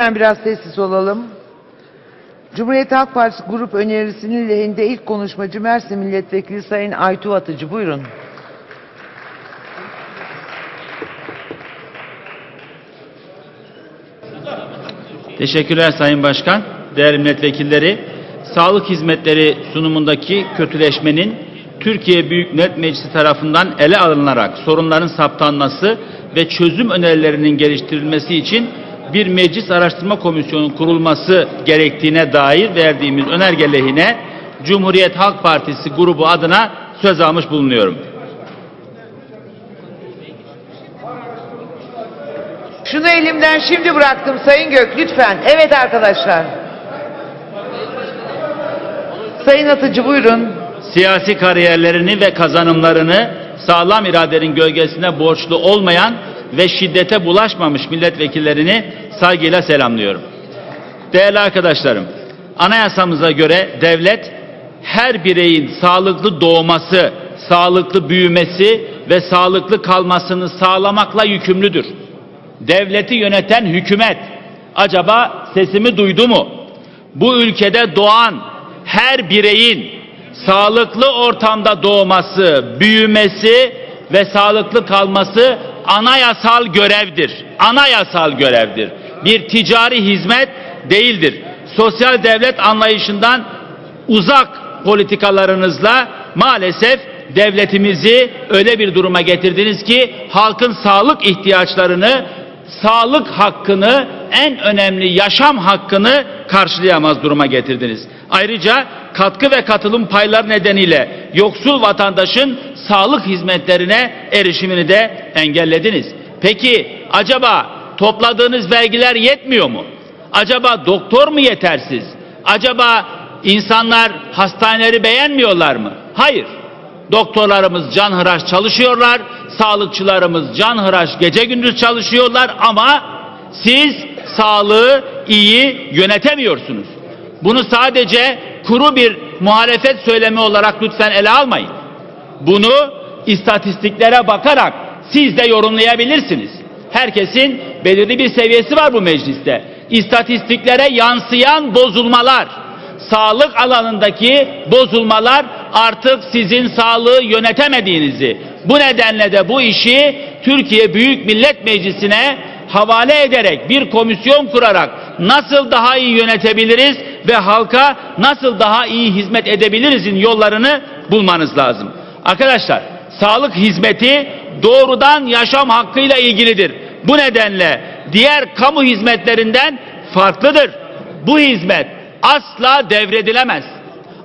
Lütfen biraz sessiz olalım. Cumhuriyet Halk Partisi grup önerisinin lehinde ilk konuşmacı Mersin Milletvekili Sayın Aytu Atıcı. Buyurun. Teşekkürler Sayın Başkan, değerli milletvekilleri. Sağlık hizmetleri sunumundaki kötüleşmenin Türkiye Büyük Millet Meclisi tarafından ele alınarak sorunların saptanması ve çözüm önerilerinin geliştirilmesi için bir meclis araştırma komisyonu kurulması gerektiğine dair verdiğimiz önerge lehine Cumhuriyet Halk Partisi grubu adına söz almış bulunuyorum. Şunu elimden şimdi bıraktım Sayın Gök lütfen. Evet arkadaşlar. Sayın Atıcı buyurun. siyasi kariyerlerini ve kazanımlarını sağlam iradenin gölgesine borçlu olmayan ve şiddete bulaşmamış milletvekillerini saygıyla selamlıyorum. Değerli arkadaşlarım, anayasamıza göre devlet her bireyin sağlıklı doğması, sağlıklı büyümesi ve sağlıklı kalmasını sağlamakla yükümlüdür. Devleti yöneten hükümet acaba sesimi duydu mu? Bu ülkede doğan her bireyin sağlıklı ortamda doğması, büyümesi ve sağlıklı kalması anayasal görevdir. Anayasal görevdir. Bir ticari hizmet değildir. Sosyal devlet anlayışından uzak politikalarınızla maalesef devletimizi öyle bir duruma getirdiniz ki halkın sağlık ihtiyaçlarını, sağlık hakkını, en önemli yaşam hakkını karşılayamaz duruma getirdiniz. Ayrıca katkı ve katılım payları nedeniyle yoksul vatandaşın sağlık hizmetlerine erişimini de engellediniz. Peki acaba topladığınız vergiler yetmiyor mu? Acaba doktor mu yetersiz? Acaba insanlar hastaneleri beğenmiyorlar mı? Hayır. Doktorlarımız canhıraş çalışıyorlar, sağlıkçılarımız canhıraş gece gündüz çalışıyorlar ama siz sağlığı iyi yönetemiyorsunuz. Bunu sadece kuru bir muhalefet söylemi olarak lütfen ele almayın. Bunu istatistiklere bakarak siz de yorumlayabilirsiniz. Herkesin belirli bir seviyesi var bu mecliste. İstatistiklere yansıyan bozulmalar, sağlık alanındaki bozulmalar artık sizin sağlığı yönetemediğinizi, bu nedenle de bu işi Türkiye Büyük Millet Meclisi'ne havale ederek bir komisyon kurarak nasıl daha iyi yönetebiliriz ve halka nasıl daha iyi hizmet edebilirizin yollarını bulmanız lazım. Arkadaşlar sağlık hizmeti doğrudan yaşam hakkıyla ilgilidir. Bu nedenle diğer kamu hizmetlerinden farklıdır. Bu hizmet asla devredilemez.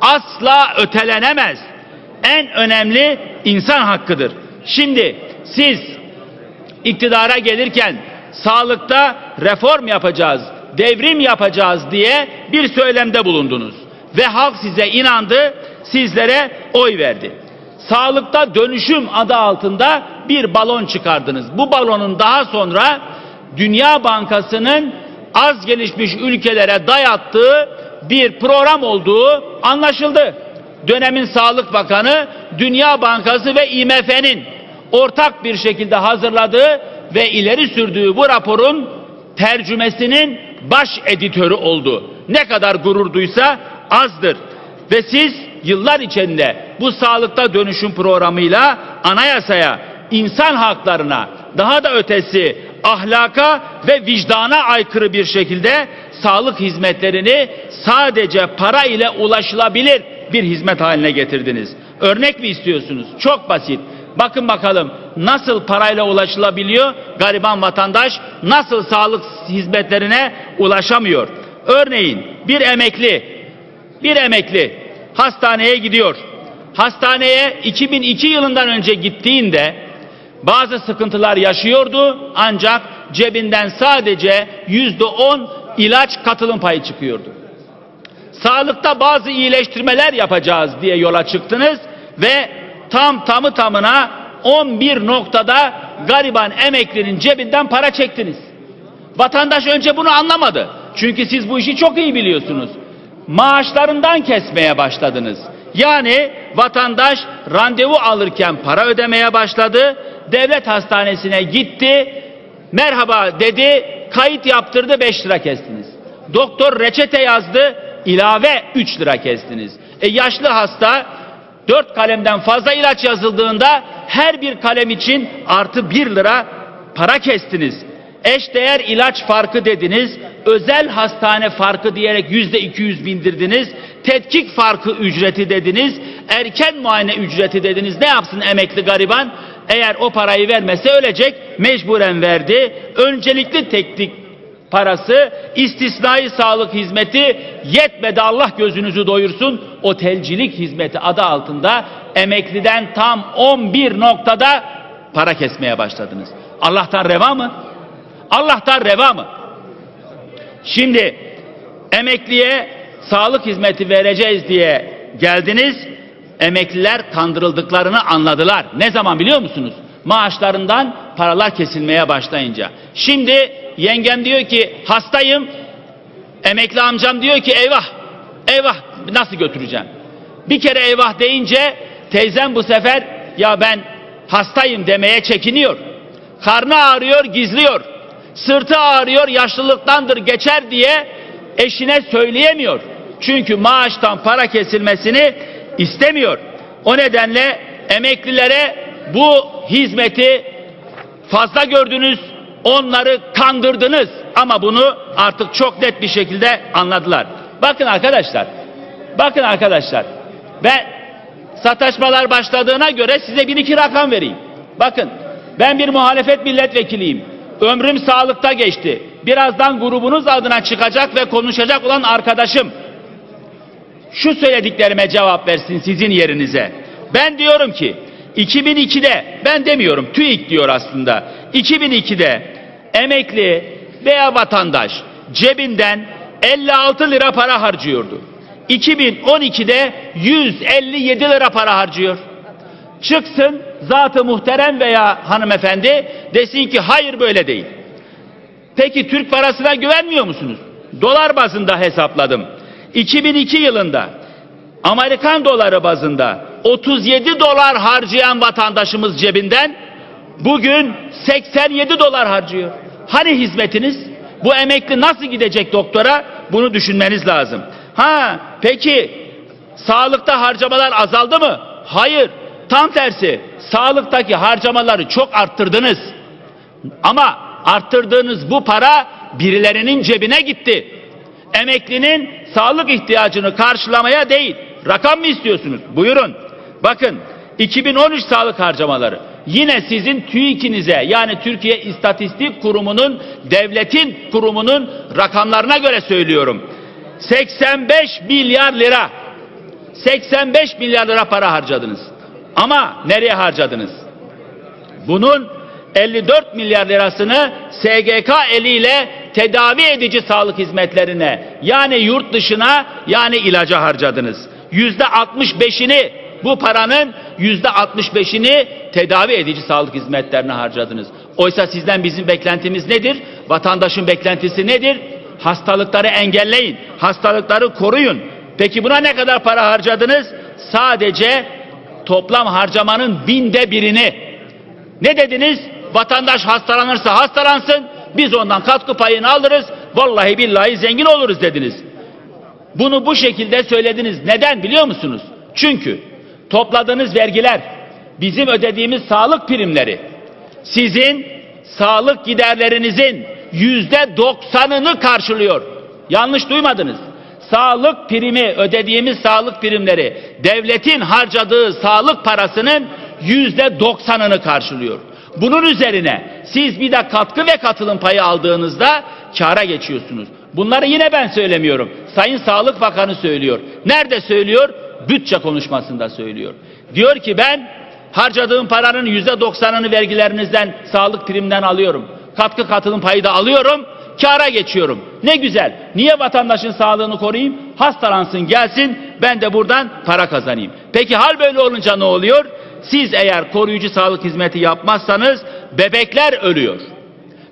Asla ötelenemez. En önemli insan hakkıdır. Şimdi siz iktidara gelirken sağlıkta reform yapacağız, devrim yapacağız diye bir söylemde bulundunuz. Ve halk size inandı, sizlere oy verdi. Sağlıkta dönüşüm adı altında bir balon çıkardınız. Bu balonun daha sonra Dünya Bankası'nın az gelişmiş ülkelere dayattığı bir program olduğu anlaşıldı. Dönemin Sağlık Bakanı Dünya Bankası ve IMF'nin ortak bir şekilde hazırladığı ve ileri sürdüğü bu raporun tercümesinin baş editörü oldu. Ne kadar gurur duysa azdır. Ve siz yıllar içinde bu sağlıkta dönüşüm programıyla anayasaya, insan haklarına, daha da ötesi ahlaka ve vicdana aykırı bir şekilde sağlık hizmetlerini sadece para ile ulaşılabilir bir hizmet haline getirdiniz. Örnek mi istiyorsunuz? Çok basit. Bakın bakalım nasıl parayla ulaşılabiliyor? Gariban vatandaş nasıl sağlık hizmetlerine ulaşamıyor? Örneğin bir emekli, bir emekli hastaneye gidiyor. Hastaneye 2002 yılından önce gittiğinde bazı sıkıntılar yaşıyordu ancak cebinden sadece yüzde on ilaç katılım payı çıkıyordu. Sağlıkta bazı iyileştirmeler yapacağız diye yola çıktınız ve tam tamı tamına 11 noktada gariban emeklinin cebinden para çektiniz. Vatandaş önce bunu anlamadı. Çünkü siz bu işi çok iyi biliyorsunuz. Maaşlarından kesmeye başladınız. Yani vatandaş randevu alırken para ödemeye başladı. Devlet hastanesine gitti. Merhaba dedi. kayıt yaptırdı 5 lira kestiniz. Doktor reçete yazdı ilave 3 lira kestiniz. E yaşlı hasta 4 kalemden fazla ilaç yazıldığında her bir kalem için artı 1 lira para kestiniz. Eşdeğer ilaç farkı dediniz, özel hastane farkı diyerek yüzde 200 bindirdiniz, tetkik farkı ücreti dediniz, erken muayene ücreti dediniz. Ne yapsın emekli gariban? Eğer o parayı vermese ölecek, mecburen verdi. Öncelikli teknik parası, istisnai sağlık hizmeti yetmedi Allah gözünüzü doyursun. Otelcilik hizmeti adı altında emekliden tam 11 noktada para kesmeye başladınız. Allah'tan reva mı? Allah'tan reva mı? Şimdi emekliye sağlık hizmeti vereceğiz diye geldiniz. Emekliler kandırıldıklarını anladılar. Ne zaman biliyor musunuz? Maaşlarından paralar kesilmeye başlayınca. Şimdi yengem diyor ki hastayım. Emekli amcam diyor ki eyvah eyvah nasıl götüreceğim? Bir kere eyvah deyince teyzem bu sefer ya ben hastayım demeye çekiniyor. Karnı ağrıyor gizliyor. Sırtı ağrıyor yaşlılıktandır geçer diye eşine söyleyemiyor. Çünkü maaştan para kesilmesini istemiyor. O nedenle emeklilere bu hizmeti fazla gördünüz, onları kandırdınız ama bunu artık çok net bir şekilde anladılar. Bakın arkadaşlar, bakın arkadaşlar, ben sataşmalar başladığına göre size bir iki rakam vereyim. Bakın, ben bir muhalefet milletvekiliyim. Ömrüm sağlıkta geçti. Birazdan grubunuz adına çıkacak ve konuşacak olan arkadaşım şu söylediklerime cevap versin sizin yerinize. Ben diyorum ki 2002'de ben demiyorum TÜİK diyor aslında. 2002'de emekli veya vatandaş cebinden 56 lira para harcıyordu. 2012'de 157 lira para harcıyor. Çıksın zatı muhterem veya hanımefendi desin ki hayır böyle değil. Peki Türk parasına güvenmiyor musunuz? Dolar bazında hesapladım. 2002 yılında Amerikan doları bazında 37 dolar harcayan vatandaşımız cebinden bugün 87 dolar harcıyor. Hani hizmetiniz? Bu emekli nasıl gidecek doktora? Bunu düşünmeniz lazım. Ha peki sağlıkta harcamalar azaldı mı? Hayır. Tam tersi. Sağlıktaki harcamaları çok arttırdınız. Ama arttırdığınız bu para birilerinin cebine gitti. Emeklinin sağlık ihtiyacını karşılamaya değil. Rakam mı istiyorsunuz? Buyurun. Bakın 2013 sağlık harcamaları yine sizin TÜİK'inize yani Türkiye İstatistik Kurumu'nun devletin kurumunun rakamlarına göre söylüyorum. 85 milyar lira 85 milyar lira para harcadınız. Ama nereye harcadınız? Bunun 54 milyar lirasını SGK eliyle tedavi edici sağlık hizmetlerine yani yurt dışına yani ilaca harcadınız. Yüzde 65'ini bu paranın yüzde 65'ini tedavi edici sağlık hizmetlerine harcadınız. Oysa sizden bizim beklentimiz nedir? Vatandaşın beklentisi nedir? Hastalıkları engelleyin, hastalıkları koruyun. Peki buna ne kadar para harcadınız? Sadece toplam harcamanın binde birini. Ne dediniz? Vatandaş hastalanırsa hastalansın, biz ondan katkı payını alırız, vallahi billahi zengin oluruz dediniz. Bunu bu şekilde söylediniz. Neden biliyor musunuz? Çünkü topladığınız vergiler, bizim ödediğimiz sağlık primleri, sizin sağlık giderlerinizin yüzde doksanını karşılıyor. Yanlış duymadınız. Sağlık primi, ödediğimiz sağlık primleri, devletin harcadığı sağlık parasının yüzde doksanını karşılıyor. Bunun üzerine siz bir de katkı ve katılım payı aldığınızda kâra geçiyorsunuz. Bunları yine ben söylemiyorum. Sayın Sağlık Bakanı söylüyor. Nerede söylüyor? Bütçe konuşmasında söylüyor. Diyor ki ben harcadığım paranın yüzde doksanını vergilerinizden, sağlık primden alıyorum. Katkı katılım payı da alıyorum. Kâra geçiyorum. Ne güzel. Niye vatandaşın sağlığını koruyayım? Hastalansın gelsin ben de buradan para kazanayım. Peki hal böyle olunca ne oluyor? Siz eğer koruyucu sağlık hizmeti yapmazsanız bebekler ölüyor.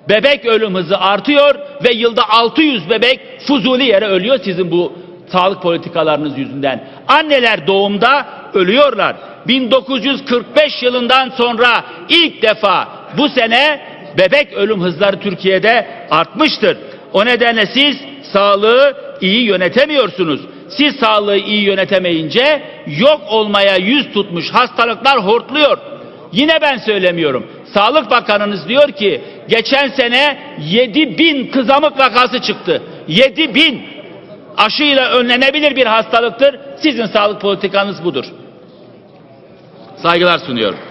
Bebek ölüm hızı artıyor ve yılda 600 bebek fuzuli yere ölüyor sizin bu sağlık politikalarınız yüzünden. Anneler doğumda ölüyorlar. 1945 yılından sonra ilk defa bu sene bebek ölüm hızları Türkiye'de artmıştır. O nedenle siz sağlığı iyi yönetemiyorsunuz. Siz sağlığı iyi yönetemeyince yok olmaya yüz tutmuş hastalıklar hortluyor. Yine ben söylemiyorum. Sağlık Bakanınız diyor ki geçen sene 7 bin kızamık vakası çıktı. 7 bin aşıyla önlenebilir bir hastalıktır. Sizin sağlık politikanız budur. Saygılar sunuyorum.